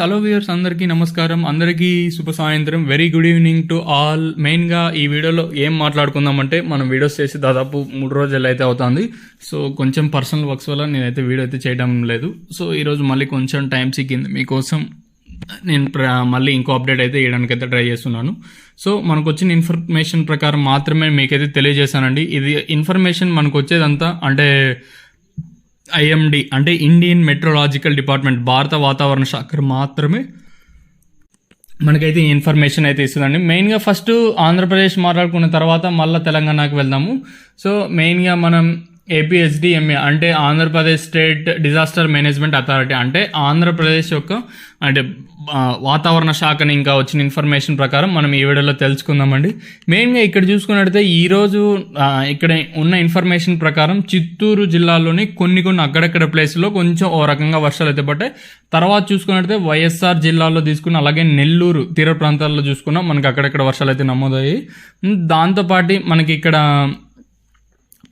Hello viewers అందరికీ నమస్కారం. అందరికీ శుభ సాయంత్రం. Very good evening to all మెయిన్గా ఈ వీడియోలో ఏం మాట్లాడుకుందామంటే మనం వీడియోస్ చేసి దాదాపు మూడు రోజులు అయితే అవుతుంది. సో కొంచెం పర్సనల్ వర్క్స్ వల్ల నేనైతే వీడియో అయితే చేయడం లేదు. సో ఈరోజు మళ్ళీ కొంచెం టైం సిక్కింది. మీకోసం నేను మళ్ళీ ఇంకో అప్డేట్ అయితే ఇవ్వడానికి అయితే ట్రై చేస్తున్నాను. సో మనకు వచ్చిన ఇన్ఫర్మేషన్ ప్రకారం మాత్రమే మీకైతే తెలియజేశానండి. ఇది ఇన్ఫర్మేషన్ మనకు వచ్చేదంతా అంటే ఐఎండి అంటే ఇండియన్ మెట్రోలాజికల్ డిపార్ట్మెంట్ భారత వాతావరణ శాఖ మాత్రమే మనకైతే ఇన్ఫర్మేషన్ అయితే ఇస్తుందండి. మెయిన్గా ఫస్ట్ ఆంధ్రప్రదేశ్ మాట్లాడుకున్న తర్వాత మళ్ళీ తెలంగాణకు వెళ్దాము. సో మెయిన్గా మనం ఏపీఎస్డిఎంఏ అంటే Andhra Pradesh state disaster management authority అంటే ఆంధ్రప్రదేశ్ యొక్క అంటే వాతావరణ శాఖని ఇంకా వచ్చిన ఇన్ఫర్మేషన్ ప్రకారం మనం ఈ వీడియోలో తెలుసుకుందామండి. మెయిన్గా ఇక్కడ చూసుకున్నట్టయితే ఈరోజు ఇక్కడ ఉన్న ఇన్ఫర్మేషన్ ప్రకారం చిత్తూరు జిల్లాలోని కొన్ని కొన్ని అక్కడక్కడ ప్లేస్లో కొంచెం ఓ రకంగా వర్షాలు అయితే పడ్డాయి. తర్వాత చూసుకున్నట్టయితే వైఎస్ఆర్ జిల్లాలో తీసుకున్న అలాగే నెల్లూరు తీర ప్రాంతాల్లో చూసుకున్నా మనకి అక్కడక్కడ వర్షాలు అయితే నమోదయ్యాయి. దాంతోపాటు మనకి ఇక్కడ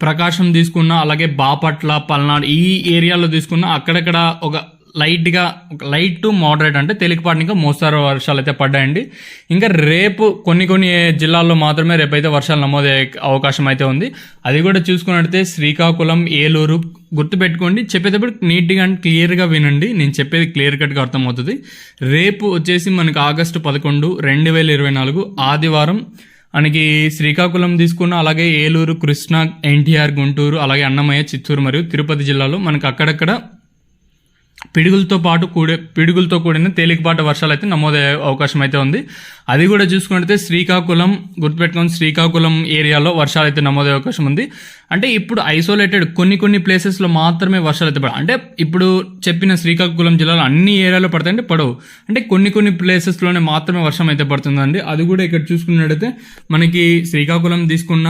ప్రకాశం తీసుకున్న అలాగే బాపట్ల పల్నాడు ఈ ఏరియాలో తీసుకున్న అక్కడక్కడ ఒక లైట్గా లైట్ టు మోడరేట్ అంటే తేలికపాటి ఇంకా మోస్తారు వర్షాలు అయితే పడ్డాయండి. ఇంకా రేపు కొన్ని కొన్ని జిల్లాల్లో మాత్రమే రేపైతే వర్షాలు నమోదయ్యే అవకాశం అయితే ఉంది. అది కూడా చూసుకున్నట్టయితే శ్రీకాకుళం ఏలూరు గుర్తుపెట్టుకోండి. చెప్పేటప్పుడు నీట్గా అండ్ క్లియర్గా వినండి. నేను చెప్పేది క్లియర్ కట్గా అర్థమవుతుంది. రేపు వచ్చేసి మనకి ఆగస్టు పదకొండు రెండు వేల ఇరవై నాలుగు ఆదివారం మనకి శ్రీకాకుళం తీసుకున్న అలాగే ఏలూరు కృష్ణా ఎన్టీఆర్ గుంటూరు అలాగే అన్నమయ్య చిత్తూరు మరియు తిరుపతి జిల్లాలో మనకు అక్కడక్కడ పిడుగులతో పాటు కూడే పిడుగులతో కూడిన తేలికపాటి వర్షాలు అయితే నమోదయ్యే అవకాశం అయితే ఉంది. అది కూడా చూసుకుంటే శ్రీకాకుళం గుర్తుపెట్టుకొని శ్రీకాకుళం ఏరియాలో వర్షాలు అయితే నమోదయ్యే అవకాశం ఉంది. అంటే ఇప్పుడు ఐసోలేటెడ్ కొన్ని కొన్ని ప్లేసెస్లో మాత్రమే వర్షాలు అయితే పడవు. అంటే ఇప్పుడు చెప్పిన శ్రీకాకుళం జిల్లాలో అన్ని ఏరియాలో పడతాయంటే పడవు. అంటే కొన్ని కొన్ని ప్లేసెస్లోనే మాత్రమే వర్షం అయితే పడుతుందండి. అది కూడా ఇక్కడ చూసుకున్నట్టయితే మనకి శ్రీకాకుళం తీసుకున్న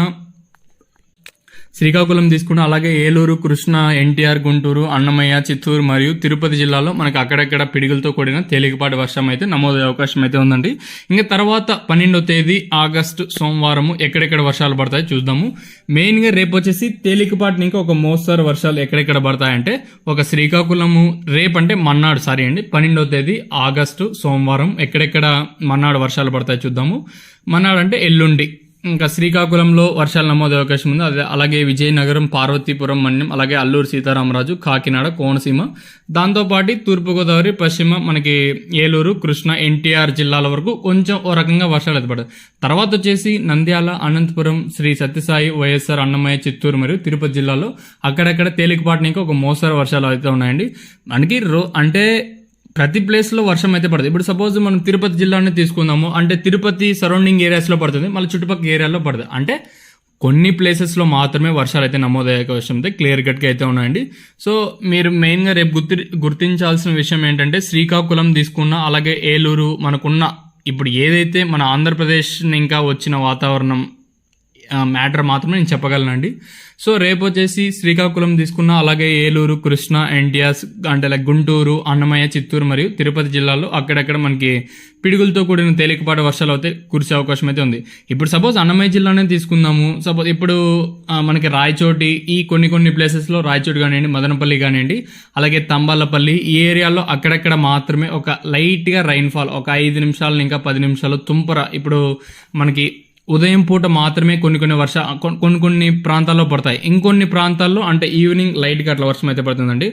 శ్రీకాకుళం తీసుకున్న అలాగే ఏలూరు కృష్ణ ఎన్టీఆర్ గుంటూరు అన్నమయ్య చిత్తూరు మరియు తిరుపతి జిల్లాలో మనకి అక్కడక్కడ పిడుగులతో కూడిన తేలికపాటి వర్షం అయితే నమోదయ్యే అవకాశం అయితే ఉందండి. ఇంకా తర్వాత పన్నెండో తేదీ ఆగస్టు సోమవారము ఎక్కడెక్కడ వర్షాలు పడతాయి చూద్దాము. మెయిన్గా రేపు వచ్చేసి తేలికపాటి ఇంకా ఒక మోస్తరు వర్షాలు ఎక్కడెక్కడ పడతాయంటే ఒక శ్రీకాకుళము రేపు అంటే మన్నాడు సారీ అండి పన్నెండో తేదీ ఆగస్టు సోమవారం ఎక్కడెక్కడ మన్నాడు వర్షాలు పడతాయి చూద్దాము. మన్నాడు అంటే ఎల్లుండి. ఇంకా శ్రీకాకుళంలో వర్షాలు నమోదు అవకాశం ఉంది. అదే అలాగే విజయనగరం పార్వతీపురం మన్యం అలాగే అల్లూరు సీతారామరాజు కాకినాడ కోనసీమ. దాంతోపాటు తూర్పుగోదావరి పశ్చిమ మనకి ఏలూరు కృష్ణ ఎన్టీఆర్ జిల్లాల వరకు కొంచెం ఓ రకంగా వర్షాలు అయితే తర్వాత వచ్చేసి నంద్యాల అనంతపురం శ్రీ సత్యసాయి వైఎస్ఆర్ అన్నమయ్య చిత్తూరు మరియు తిరుపతి జిల్లాలో అక్కడక్కడ తేలికపాటి నుంచి ఒక మోస్తరు వర్షాలు అయితే ఉన్నాయండి. మనకి రో అంటే ప్రతి ప్లేస్లో వర్షం అయితే పడుతుంది ఇప్పుడు సపోజ్ మనం తిరుపతి జిల్లానే తీసుకుందాము అంటే తిరుపతి సరౌండింగ్ ఏరియాస్లో పడుతుంది మళ్ళీ చుట్టుపక్కల ఏరియాలో పడుతుంది అంటే కొన్ని ప్లేసెస్లో మాత్రమే వర్షాలు అయితే నమోదయ్యే అవకాశం అయితే క్లియర్ కట్గా అయితే ఉన్నాయండి. సో మీరు మెయిన్గా రేపు గుర్తి గుర్తించాల్సిన విషయం ఏంటంటే శ్రీకాకుళం తీసుకున్న అలాగే ఏలూరు మనకున్న ఇప్పుడు ఏదైతే మన ఆంధ్రప్రదేశ్ ఇంకా వచ్చిన వాతావరణం మ్యాటర్ మాత్రమే నేను చెప్పగలనండి. సో రేపు వచ్చేసి శ్రీకాకుళం తీసుకున్న అలాగే ఏలూరు కృష్ణ ఎన్టీఆర్ అంటే లైక్ గుంటూరు అన్నమయ్య చిత్తూరు మరియు తిరుపతి జిల్లాలో అక్కడక్కడ మనకి పిడుగులతో కూడిన తేలికపాటి వర్షాలు అయితే కురిసే అవకాశం అయితే ఉంది. ఇప్పుడు సపోజ్ అన్నమయ్య జిల్లానే తీసుకుందాము. సపోజ్ ఇప్పుడు మనకి రాయచోటి ఈ కొన్ని కొన్ని ప్లేసెస్లో రాయచోటి కానివ్వండి మదనపల్లి కానివ్వండి అలాగే తంబాలపల్లి ఈ ఏరియాలో అక్కడక్కడ మాత్రమే ఒక లైట్గా రైన్ఫాల్ ఒక ఐదు నిమిషాలు ఇంకా పది నిమిషాలు తుంపర ఇప్పుడు మనకి ఉదయం పూట మాత్రమే కొన్ని కొన్ని వర్ష కొన్ని కొన్ని ప్రాంతాల్లో పడతాయి. ఇంకొన్ని ప్రాంతాల్లో అంటే ఈవినింగ్ లైట్గా అట్లా వర్షం అయితే పడుతుందండి.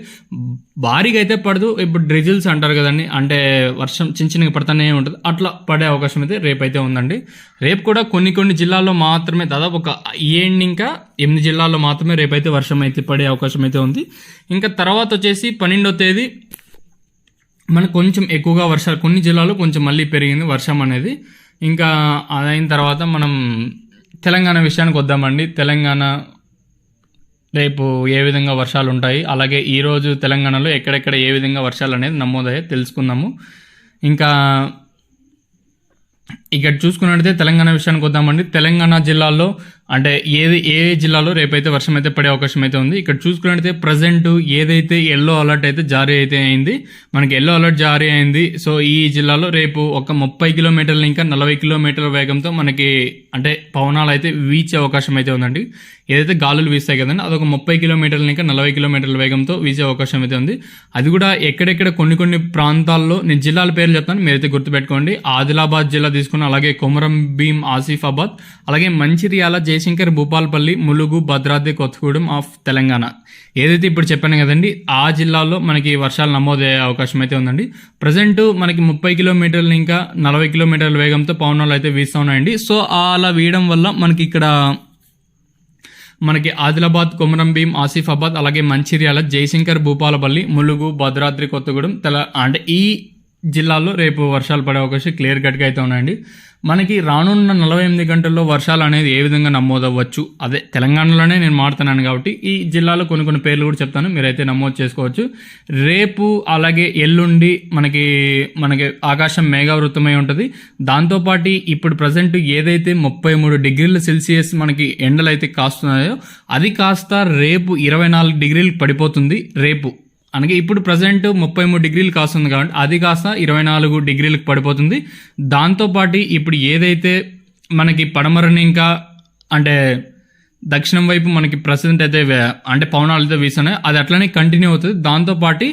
భారీగా అయితే పడదు. ఇప్పుడు డ్రిజిల్స్ అంటారు కదండి. అంటే వర్షం చిన్న చిన్నగా పడుతూనే ఉంటుంది. అట్లా పడే అవకాశం అయితే రేపు అయితే ఉందండి. రేపు కూడా కొన్ని కొన్ని జిల్లాల్లో మాత్రమే దాదాపు ఒక ఏండ్ ఇంకా ఎనిమిది జిల్లాల్లో మాత్రమే రేపైతే వర్షం అయితే పడే అవకాశం అయితే ఉంది. ఇంకా తర్వాత వచ్చేసి పన్నెండో తేదీ మనకు కొంచెం ఎక్కువగా వర్షాలు కొన్ని జిల్లాలో కొంచెం మళ్ళీ పెరిగింది వర్షం అనేది. ఇంకా అదైన తర్వాత మనం తెలంగాణ విషయానికి వద్దామండి. తెలంగాణ రేపు ఏ విధంగా వర్షాలు ఉంటాయి అలాగే ఈరోజు తెలంగాణలో ఎక్కడెక్కడ ఏ విధంగా వర్షాలు అనేది నమోదయ్యే తెలుసుకుందాము. ఇంకా ఇక్కడ చూసుకున్నట్టయితే తెలంగాణ విషయానికి వద్దామండి. తెలంగాణ జిల్లాల్లో అంటే ఏది ఏ జిల్లాలో రేపైతే వర్షం అయితే పడే అవకాశం అయితే ఉంది. ఇక్కడ చూసుకున్నట్టయితే ప్రజెంట్ ఏదైతే ఎల్లో అలర్ట్ అయితే జారీ అయితే అయింది మనకి ఎల్లో అలర్ట్ జారీ అయింది. సో ఈ జిల్లాలో రేపు ఒక ముప్పై కిలోమీటర్ల ఇంకా నలభై కిలోమీటర్ల వేగంతో మనకి అంటే పవనాలు అయితే వీచే అవకాశం అయితే ఉందండి. ఏదైతే గాలులు వీస్తాయి కదండి అదొక ముప్పై కిలోమీటర్లు ఇంకా నలభై కిలోమీటర్ల వేగంతో వీచే అవకాశం అయితే ఉంది. అది కూడా ఎక్కడెక్కడ కొన్ని కొన్ని ప్రాంతాల్లో నేను జిల్లాల పేర్లు చెప్తాను మీరైతే గుర్తుపెట్టుకోండి. ఆదిలాబాద్ జిల్లా తీసుకున్న అలాగే కొమరం భీం ఆసిఫాబాద్ అలాగే మంచిర్యాల జయశంకర్ భూపాల్పల్లి ములుగు భద్రాద్రి కొత్తగూడెం ఆఫ్ తెలంగాణ. ఏదైతే ఇప్పుడు చెప్పాను కదండి ఆ జిల్లాల్లో మనకి వర్షాలు నమోదయ్యే అవకాశం అయితే ఉందండి. ప్రజెంట్ మనకి ముప్పై కిలోమీటర్లు ఇంకా నలభై కిలోమీటర్ల వేగంతో పవనాలు అయితే వీస్తూ ఉన్నాయండి. సో అలా వీయడం వల్ల మనకి ఇక్కడ మనకి ఆదిలాబాద్ కొమరం భీం ఆసిఫాబాద్ అలాగే మంచిర్యాల జయశంకర్ భూపాలపల్లి ములుగు భద్రాద్రి కొత్తగూడెం తెల అంటే ఈ జిల్లాల్లో రేపు వర్షాలు పడే అవకాశం క్లియర్ కట్గా అయితే ఉన్నాయండి. మనకి రానున్న నలభై ఎనిమిది గంటల్లో వర్షాలు అనేది ఏ విధంగా నమోదవ్వచ్చు? అదే తెలంగాణలోనే నేను మాడుతున్నాను కాబట్టి ఈ జిల్లాలో కొన్ని కొన్ని పేర్లు కూడా చెప్తాను. మీరైతే నమోదు చేసుకోవచ్చు. రేపు అలాగే ఎల్లుండి మనకి మనకి ఆకాశం మేఘావృతమై ఉంటుంది. దాంతోపాటు ఇప్పుడు ప్రజెంట్ ఏదైతే ముప్పై మూడు డిగ్రీల సెల్సియస్ మనకి ఎండలు అయితే కాస్తున్నాయో అది కాస్త రేపు ఇరవై నాలుగు డిగ్రీలకు పడిపోతుంది. రేపు అనగా ఇప్పుడు ప్రజెంట్ ముప్పై మూడు డిగ్రీలు కాస్తుంది కాబట్టి అది కాస్త ఇరవై నాలుగు డిగ్రీలకు పడిపోతుంది. దాంతోపాటు ఇప్పుడు ఏదైతే మనకి పడమరని ఇంకా అంటే దక్షిణం వైపు మనకి ప్రజెంట్ అయితే అంటే పవనాలతో వీస్తున్నాయి అది అట్లనే కంటిన్యూ అవుతుంది. దాంతోపాటు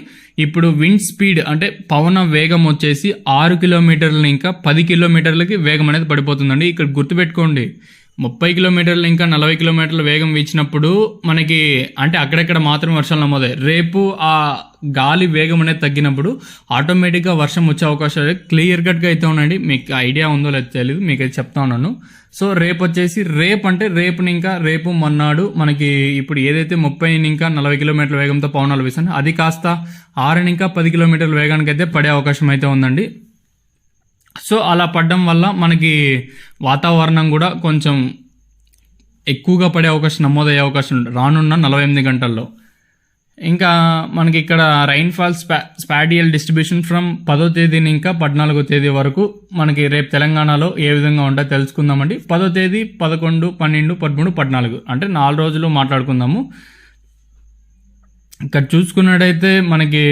ఇప్పుడు విండ్ స్పీడ్ అంటే పవన వేగం వచ్చేసి ఆరు కిలోమీటర్లు ఇంకా పది కిలోమీటర్లకి వేగం అనేది పడిపోతుందండి. ఇక్కడ గుర్తుపెట్టుకోండి. ముప్పై కిలోమీటర్లు ఇంకా నలభై కిలోమీటర్ల వేగం వీచినప్పుడు మనకి అంటే అక్కడక్కడ మాత్రం వర్షాలు నమోదాయి రేపు ఆ గాలి వేగం అనేది తగ్గినప్పుడు ఆటోమేటిక్గా వర్షం వచ్చే అవకాశాలు క్లియర్ కట్గా అయితే ఉండండి. మీకు ఐడియా ఉందో లేదో తెలియదు మీకు అయితే చెప్తా ఉన్నాను. సో రేపు వచ్చేసి రేపు అంటే రేపుని ఇంకా రేపు మొన్నాడు మనకి ఇప్పుడు ఏదైతే ముప్పై ఇంకా నలభై కిలోమీటర్ల వేగంతో పవనాలు వీసాను అది కాస్త ఆరు ఇంకా పది కిలోమీటర్ల వేగానికి అయితే పడే అవకాశం అయితే ఉందండి. సో అలా పడడం వల్ల మనకి వాతావరణం కూడా కొంచెం ఎక్కువగా పడే అవకాశం నమోదయ్యే అవకాశం రానున్న నలభై ఎనిమిది గంటల్లో. ఇంకా మనకి ఇక్కడ rainfall spa spatial distribution from పదో తేదీని ఇంకా పద్నాలుగో తేదీ వరకు మనకి రేపు తెలంగాణలో ఏ విధంగా ఉంటుందో తెలుసుకుందామండి. పదో తేదీ పదకొండు పన్నెండు పదమూడు పద్నాలుగు అంటే నాలుగు రోజులు మాట్లాడుకుందాము. ఇక్కడ చూసుకున్నట్టయితే మనకి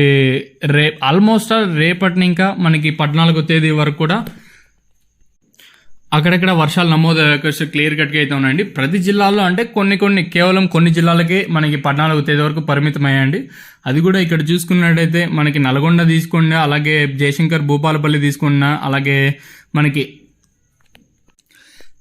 రే ఆల్మోస్ట్ రేపటిని ఇంకా మనకి పద్నాలుగో తేదీ వరకు కూడా అక్కడక్కడ వర్షాలు నమోదు అవకాశం క్లియర్ కట్గా అయితే ఉన్నాయండి. ప్రతి జిల్లాలో అంటే కొన్ని కొన్ని కేవలం కొన్ని జిల్లాలకే మనకి పద్నాలుగు తేదీ వరకు పరిమితమయ్యండి అది కూడా ఇక్కడ చూసుకున్నట్టయితే మనకి నల్గొండ తీసుకున్న అలాగే జయశంకర్ భూపాలపల్లి తీసుకున్న అలాగే మనకి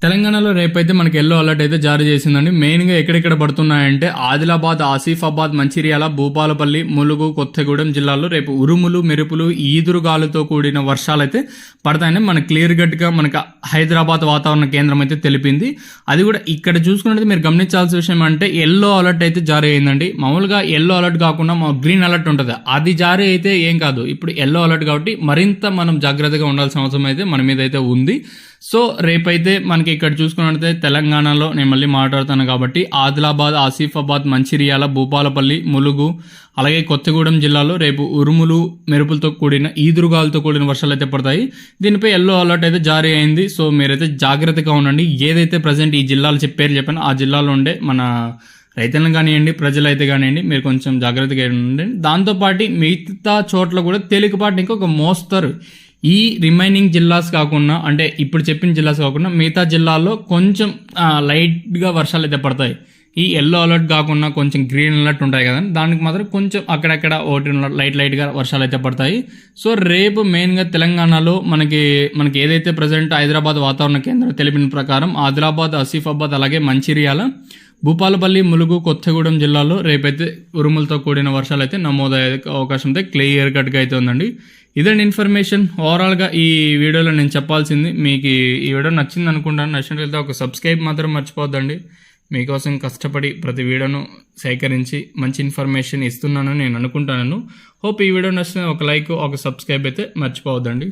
తెలంగాణలో రేపైతే మనకి ఎల్లో అలర్ట్ అయితే జారీ చేసిందండి. మెయిన్గా ఎక్కడెక్కడ పడుతున్నాయంటే ఆదిలాబాద్ ఆసిఫాబాద్ మంచిర్యాల భూపాలపల్లి ములుగు కొత్తగూడెం జిల్లాల్లో రేపు ఉరుములు మెరుపులు ఈదురుగాలుతో కూడిన వర్షాలు అయితే పడతాయని మనకి క్లియర్ కట్గా మనకి హైదరాబాద్ వాతావరణ కేంద్రం అయితే తెలిపింది. అది కూడా ఇక్కడ చూసుకున్నట్టు మీరు గమనించాల్సిన విషయం అంటే ఎల్లో అలర్ట్ అయితే జారీ అయిందండి. మామూలుగా ఎల్లో అలర్ట్ కాకుండా మా గ్రీన్ అలర్ట్ ఉంటుంది. అది జారీ అయితే ఏం కాదు. ఇప్పుడు ఎల్లో అలర్ట్ కాబట్టి మరింత మనం జాగ్రత్తగా ఉండాల్సిన అవసరం అయితే మన మీద అయితే ఉంది. సో రేపైతే మనకి ఇక్కడ చూసుకున్నట్లయితే తెలంగాణలో నేను మళ్ళీ మాట్లాడుతాను కాబట్టి ఆదిలాబాద్ ఆసిఫాబాద్ మంచిర్యాల భూపాలపల్లి ములుగు అలాగే కొత్తగూడెం జిల్లాలో రేపు ఉరుములు మెరుపులతో కూడిన ఈదురుగాలతో కూడిన వర్షాలు అయితే పడతాయి. దీనిపై ఎల్లో అలర్ట్ అయితే జారీ అయింది. సో మీరైతే జాగ్రత్తగా ఉండండి. ఏదైతే ప్రజెంట్ ఈ జిల్లాలు చెప్పారు చెప్పాను ఆ జిల్లాలో ఉండే మన రైతులను కానివ్వండి ప్రజలైతే కానివ్వండి మీరు కొంచెం జాగ్రత్తగా ఉండండి. దాంతోపాటు మిగతా చోట్ల కూడా తేలికపాటి ఇంకొక మోస్తరు ఈ రిమైనింగ్ జిల్లాస్ కాకుండా అంటే ఇప్పుడు చెప్పిన జిల్లాస్ కాకుండా మిగతా జిల్లాల్లో కొంచెం లైట్గా వర్షాలు అయితే పడతాయి. ఈ ఎల్లో అలర్ట్ కాకుండా కొంచెం గ్రీన్ అలర్ట్ ఉంటాయి కదా దానికి మాత్రం కొంచెం అక్కడక్కడ ఒకటి లైట్ లైట్గా వర్షాలు అయితే పడతాయి. సో రేపు మెయిన్గా తెలంగాణలో మనకి మనకి ఏదైతే ప్రజెంట్ హైదరాబాద్ వాతావరణ కేంద్రం తెలిపిన ప్రకారం ఆదిలాబాద్ ఆసిఫాబాద్ అలాగే మంచిర్యాల భూపాలపల్లి ములుగు కొత్తగూడెం జిల్లాలో రేపైతే ఉరుములతో కూడిన వర్షాలు అయితే నమోదయ్యే అవకాశం అయితే క్లియర్ కట్గా అయితే ఉందండి. ఇదండి ఇన్ఫర్మేషన్. ఓవరాల్గా ఈ వీడియోలో నేను చెప్పాల్సింది మీకు ఈ- వీడియో నచ్చింది అనుకుంటాను నచ్చినట్లయితే ఒక సబ్స్క్రైబ్ మాత్రం మర్చిపోద్దండి. మీకోసం కష్టపడి ప్రతి వీడియోను సేకరించి మంచి ఇన్ఫర్మేషన్ ఇస్తున్నానని నేను అనుకుంటాను. హోప్ ఈ వీడియో నచ్చిన ఒక లైక్ ఒక సబ్స్క్రైబ్ అయితే మర్చిపోవద్దండి.